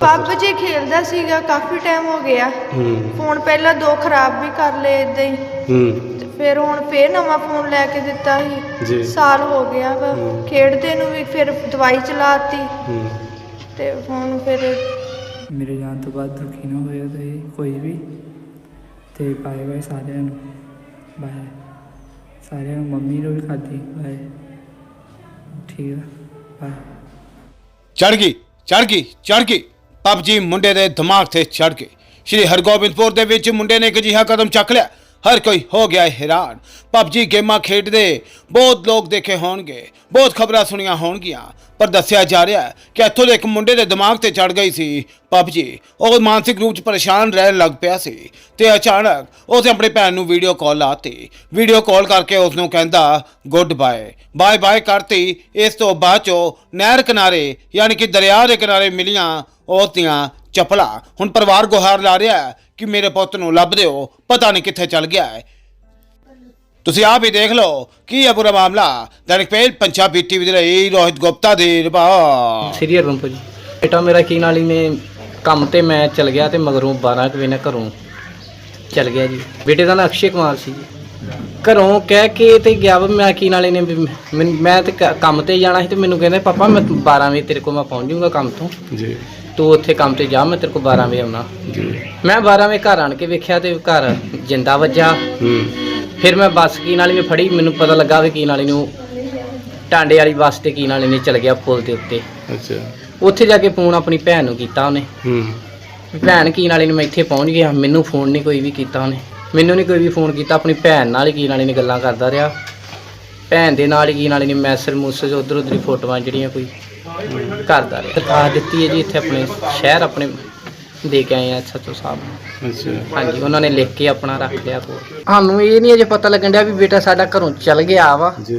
Pub ਜੇ ਖੇਲਦਾ ਸੀਗਾ ਕਾਫੀ ਟਾਈਮ ਹੋ ਗਿਆ। ਹੂੰ। ਫੋਨ ਪਹਿਲਾਂ ਦੋ ਖਰਾਬ ਵੀ ਕਰ ਲਏ ਇਦਾਂ ਹੀ। ਹੂੰ। ਤੇ ਫਿਰ ਹੁਣ ਫੇਰ ਨਵਾਂ ਫੋਨ ਲੈ ਕੇ ਦਿੱਤਾ ਸੀ। ਜੀ। ਸਾਲ ਹੋ ਗਿਆ ਵਾ। ਹੂੰ। ਖੇਡਦੇ ਨੂੰ ਵੀ ਫਿਰ ਦਵਾਈ ਚਲਾਤੀ। ਹੂੰ। ਤੇ ਹੁਣ ਫਿਰ ਮੇਰੇ ਜਾਣ ਤੋਂ ਬਾਅਦ ਦੁਖੀ ਨਾ ਹੋਇਆ ਤੇ ਕੋਈ ਵੀ। ਤੇ ਬਾਏ ਬਾਏ ਸਾਰਿਆਂ ਨੂੰ। ਬਾਏ। ਸਾਰਿਆਂ ਨੂੰ ਮੰਮੀ ਨੂੰ ਵੀ ਖਾਦੀ ਬਾਏ। ਠੀਕ ਆ। ਬਾਏ। ਚੜ ਗਈ ਚੜ ਗਈ ਚੜ ਗਈ। ਪਬਜੀ ਮੁੰਡੇ ਦੇ ਦਿਮਾਗ ਤੇ ਚੜ ਗਈ ਸ਼੍ਰੀ ਹਰਗੋਬਿੰਦਪੁਰ ਦੇ ਵਿੱਚ ਮੁੰਡੇ ਨੇ ਇੱਕ ਅਜਿਹਾ ਕਦਮ ਚੱਕ ਲਿਆ। ਹਰ ਕੋਈ ਹੋ ਗਿਆ ਹੈ ਹੈਰਾਨ। ਪਬਜੀ ਗੇਮਾਂ ਖੇਡਦੇ ਬਹੁਤ ਲੋਕ ਦੇਖੇ ਹੋਣਗੇ, ਬਹੁਤ ਖਬਰਾਂ ਸੁਣੀਆਂ ਹੋਣਗੀਆਂ, ਪਰ ਦੱਸਿਆ ਜਾ ਰਿਹਾ ਹੈ ਕਿ ਇੱਥੋਂ ਦੇ ਇੱਕ ਮੁੰਡੇ ਦੇ ਦਿਮਾਗ ਤੇ ਚੜ ਗਈ ਸੀ ਪਬਜੀ। ਉਹ ਮਾਨਸਿਕ ਰੂਪ 'ਚ ਪਰੇਸ਼ਾਨ ਰਹਿਣ ਲੱਗ ਪਿਆ ਸੀ ਤੇ ਅਚਾਨਕ ਉਸਨੇ ਆਪਣੀ ਭੈਣ ਨੂੰ ਵੀਡੀਓ ਕਾਲ ਲਾਤੀ। ਵੀਡੀਓ ਕਾਲ ਕਰਕੇ ਉਸ ਨੂੰ ਕਹਿੰਦਾ ਗੁੱਡ ਬਾਏ ਬਾਏ ਬਾਏ ਕਰਤੀ। ਇਸ ਤੋਂ ਬਾਅਦ ਚੋਂ ਨਹਿਰ ਕਿਨਾਰੇ, ਯਾਨੀ ਕਿ ਦਰਿਆ ਦੇ ਕਿਨਾਰੇ ਮਿਲੀਆਂ ਉਸ ਦੀਆਂ ਚੱਪਲਾਂ। ਹੁਣ ਪਰਿਵਾਰ ਗੁਹਾਰ ਲਾ ਰਿਹਾ ਹੈ ਕਿ ਮੇਰੇ ਪੁੱਤ ਨੂੰ ਲੱਭ ਦਿਓ। ਪਤਾ ਨਹੀਂ ਕਿੱਥੇ ਚਲ ਗਿਆ ਹੈ। ਤੁਸੀਂ ਆਪ ਹੀ ਦੇਖ ਲਓ ਕੀ ਹੈ ਪੂਰਾ ਮਾਮਲਾ। ਦੈਨਿਕ ਪੇਜ, ਪੰਜਾਬੀ ਟੀਵੀ ਦੇ ਲਈ ਰੋਹਿਤ ਗੁਪਤਾ ਦੀ ਰਿਪੋਰਟ। ਸ੍ਰੀ ਹਰਗੋਬਿੰਦਪੁਰ ਜੀ, ਬੇਟਾ ਮੇਰਾ ਕੀ ਨਾਲ ਹੀ ਨੇ ਕੰਮ ਤੇ ਮੈਂ ਚਲ ਗਿਆ ਤੇ ਮਗਰੋਂ 12 ਕੁ ਵਜੇ ਨਾਲ ਘਰੋਂ ਚਲ ਗਿਆ ਜੀ। ਬੇਟੇ ਦਾ ਨਾਂ ਅਕਸ਼ੇ ਕੁਮਾਰ ਸੀ ਜੀ। ਘਰੋਂ ਕਹਿ ਕੇ ਤੇ ਗਿਆ ਵਾ ਮੈਂ ਕੀ ਨਾਲੇ ਨੇ ਵੀ ਮੈਂ ਤੇ ਕ- ਕੰਮ ਤੇ ਜਾਣਾ ਸੀ ਤੇ ਮੈਨੂੰ ਕਹਿੰਦੇ ਪਾਪਾ ਮੈਂ 12 ਵਜੇ ਤੇਰੇ ਕੋਲ ਮੈਂ ਪਹੁੰਚ ਜਾਊਂਗਾ ਕੰਮ ਤੋਂ। ਜੀ। ਤੂੰ ਉੱਥੇ ਕੰਮ ਤੇ ਜਾ ਮੈਂ ਤੇਰੇ ਕੋਲ 12 ਵਜੇ ਆਉਣਾ। ਜੀ। ਮੈਂ 12 ਵਜੇ ਘਰ ਆਣ ਕੇ ਵੇਖਿਆ ਤੇ ਘਰ ਜਿੰਦਾ ਵੱਜਾ। ਹੂੰ। ਫਿਰ ਮੈਂ ਬੱਸ ਕੀ ਨਾਲੀ ਨੇ ਫੜੀ ਮੈਨੂੰ ਪਤਾ ਲੱਗਾ ਵੀ ਕੀ ਨਾਲੀ ਨੂੰ ਟਾਂਡੇ ਵਾਲੀ ਬੱਸ ਤੇ ਕੀ ਨਾਲੀ ਨੇ ਚਲ ਗਿਆ ਪੁਲ ਦੇ ਉੱਤੇ। ਅੱਛਾ। ਉੱਥੇ ਜਾ ਕੇ ਫੋਨ ਆਪਣੀ ਭੈਣ ਨੂੰ ਕੀਤਾ ਉਹਨੇ। ਹੂੰ। ਵੀ ਭੈਣ ਕੀ ਨਾਲੇ ਨੂੰ ਮੈਂ ਇੱਥੇ ਪਹੁੰਚ ਗਿਆ ਮੈਨੂੰ ਫੋਨ ਨਹੀਂ ਕੋਈ ਵੀ ਕੀਤਾ ਉਹਨੇ। ਮੈਨੂੰ ਨਹੀਂ ਕੋਈ ਵੀ ਫੋਨ ਕੀਤਾ ਆਪਣੀ ਭੈਣ ਨਾਲ ਹੀ ਕੀ ਨਾਲੇ ਨੇ ਗੱਲਾਂ ਕਰਦਾ ਰਿਹਾ। ਭੈਣ ਦੇ ਨਾਲ ਹੀ ਕੀ ਨਾਲੇ ਨੇ ਮੈਸੇਜ ਮੂਸੇਜ ਉਧਰ ਉਧਰ ਫੋਟੋਆਂ ਜਿਹੜੀਆਂ ਕੋਈ ਕਰਦਾ ਰਿਹਾ। ਦਰਖਾਸਤ ਦਿੱਤੀ ਹੈ ਜੀ ਇੱਥੇ ਆਪਣੇ ਸ਼ਹਿਰ ਆਪਣੇ ਦੇ ਕੇ ਆਏ ਆ ਸੱਚੋ ਸਾਹਿਬ। ਅੱਛਾ। ਹਾਂਜੀ ਉਹਨਾਂ ਨੇ ਲਿਖ ਕੇ ਆਪਣਾ ਰੱਖ ਲਿਆ ਕੋਲ ਸਾਨੂੰ ਇਹ ਨਹੀਂ ਅਜੇ ਪਤਾ ਲੱਗਣ ਡਿਆ ਵੀ ਬੇਟਾ ਸਾਡਾ ਘਰੋਂ ਚਲ ਗਿਆ ਵਾ। ਜੀ।